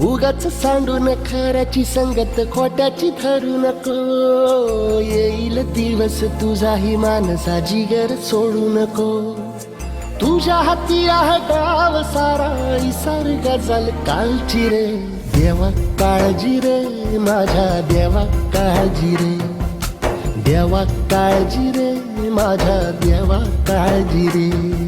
उगाच सांडून खऱ्याची संगत खोट्याची धरू नको. येईल दिवस तुझाही मानसा जिगर सोडू नको. तुझ्या हाती आहे गाव सारा इसार गजल कालची रे. देवा काळजी रे माझ्या देवा काळजी रे. देवा काळजी रे माझ्या देवा काळजी रे.